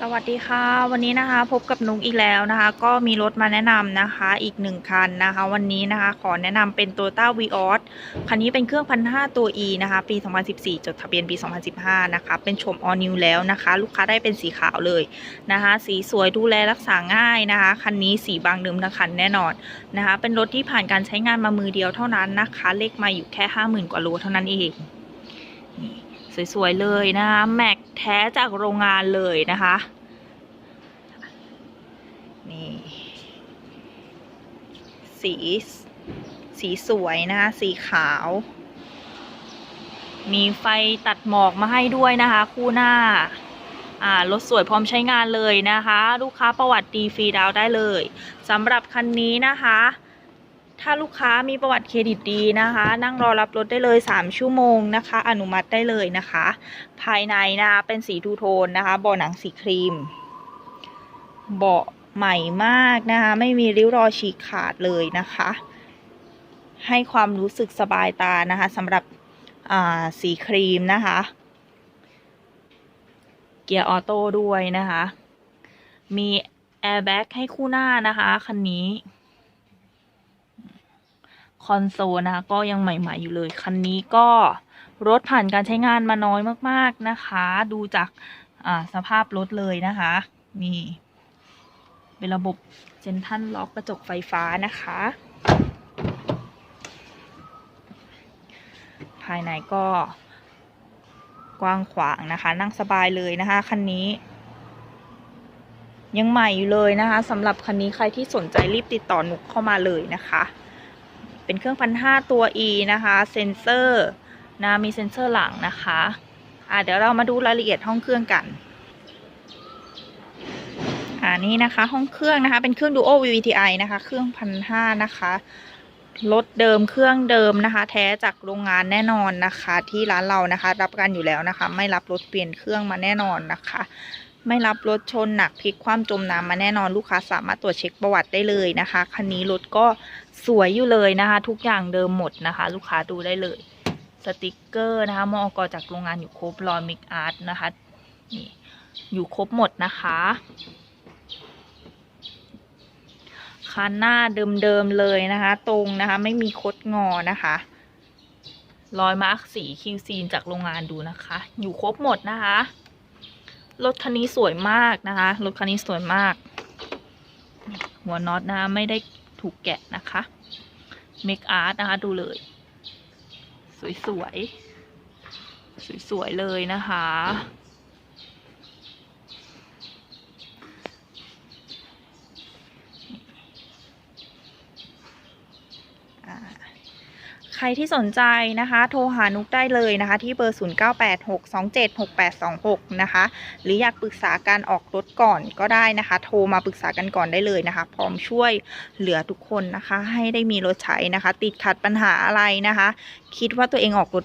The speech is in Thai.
สวัสดีค่ะ วันนี้นะคะพบกับนุกอีกแล้วนะคะ ก็มีรถมาแนะนำนะคะ อีกหนึ่งคันนะคะ วันนี้นะคะขอแนะนำเป็น Toyota v ีออสคันนี้เป็นเครื่องพันห้าตัว E นะคะ ปี 2014 จดทะเบียนปี 2015 นะคะ เป็นชม all new แล้วนะคะ ลูกค้าได้เป็นสีขาวเลยนะคะ สีสวยดูแลรักษาง่ายนะคะ คันนี้สีบางเดิมทั้งคันแน่นอนนะคะ เป็นรถที่ผ่านการใช้งานมามือเดียวเท่านั้นนะคะ เลขมาอยู่แค่ 50,000 กว่าโลเท่านั้นเองนี่ สวยๆเลยนะคะแม็กแท้จากโรงงานเลยนะคะนี่สีสีสวยนะคะสีขาว มีไฟตัดหมอกมาให้ด้วยนะคะ คู่หน้าอ่ารถสวยพร้อมใช้งานเลยนะคะ ลูกค้าประวัติดีฟรีดาวได้เลยสำหรับคันนี้นะคะ ถ้าลูกค้ามีประวัติเครดิตดีนะคะ นั่งรอรับรถได้เลย 3 ชั่วโมงนะคะ อนุมัติได้เลยนะคะ ภายในนะคะเป็นสีทูโทนนะคะเบาะหนังสีครีม เบาะใหม่มากนะคะ ไม่มีริ้วรอยฉีกขาดเลยนะคะ ให้ความรู้สึกสบายตานะคะสำหรับอ่าสีครีมนะคะ เกียร์ออโต้ด้วยนะคะ มีแอร์แบ็กให้คู่หน้านะคะ คันนี้ คอนโซลนะคะก็ยังใหม่ๆอยู่เลย คันนี้ก็รถผ่านการใช้งานมาน้อยมากๆนะคะ ดูจากสภาพรถเลยนะคะ นี่ เป็นระบบเซนทันล็อกกระจกไฟฟ้านะคะ ภายในก็กว้างขวางนะคะ นั่งสบายเลยนะคะ คันนี้ ยังใหม่อยู่เลยนะคะสำหรับคันนี้ใครที่สนใจรีบติดต่อหนุกเข้ามาเลยนะคะ เป็นเครื่องพันห้าตัว E นะคะ เซนเซอร์นะมีเซนเซอร์หลังนะคะอะเดี๋ยวเรามาดูรายละเอียดห้องเครื่องกันอ่านี่นะคะห้องเครื่องนะคะ เป็นเครื่อง Duo VVTi นะคะ เครื่องพันห้านะคะรถเดิมเครื่องเดิมนะคะ แท้จากโรงงานแน่นอนนะคะ ที่ร้านเรานะคะ รับกันอยู่แล้วนะคะ ไม่รับรถเปลี่ยนเครื่องมาแน่นอนนะคะ ไม่รับรถชนหนักพลิกคว่ำจมน้ำมาแน่นอนลูกค้าสามารถตรวจเช็คประวัติได้เลยนะคะคันนี้รถก็สวยอยู่เลยนะคะ ทุกอย่างเดิมหมดนะคะ ลูกค้าดูได้เลยสติกเกอร์นะคะมอกจากโรงงานอยู่ครบรอยมิกอาร์ตนะคะนี่อยู่ครบหมดนะคะคันหน้าเดิมๆเลยนะคะ ตรงนะคะไม่มีคดงอนะคะรอยมาร์กสีคิวซีนจากโรงงานดูนะคะ อยู่ครบหมดนะคะ รถคันนี้สวยมากนะคะ รถคันนี้สวยมาก หัวน็อตนะไม่ได้ถูกแกะนะคะ เมคอาร์ตนะคะดูเลย สวยๆสวยๆเลยนะคะ อ่า รที่สนใจนะคะ โทรหานุกได้เลยนะคะ ที่เบอร์ 0986276826 นะคะ หรืออยากปรึกษาการออกรถก่อนก็ได้นะคะ โทรมาปรึกษากันก่อนได้เลยนะคะ พร้อมช่วยเหลือทุกคนนะคะ ให้ได้มีรถใช้นะคะ ติดขัดปัญหาอะไรนะคะ คิดว่าตัวเองออกรถ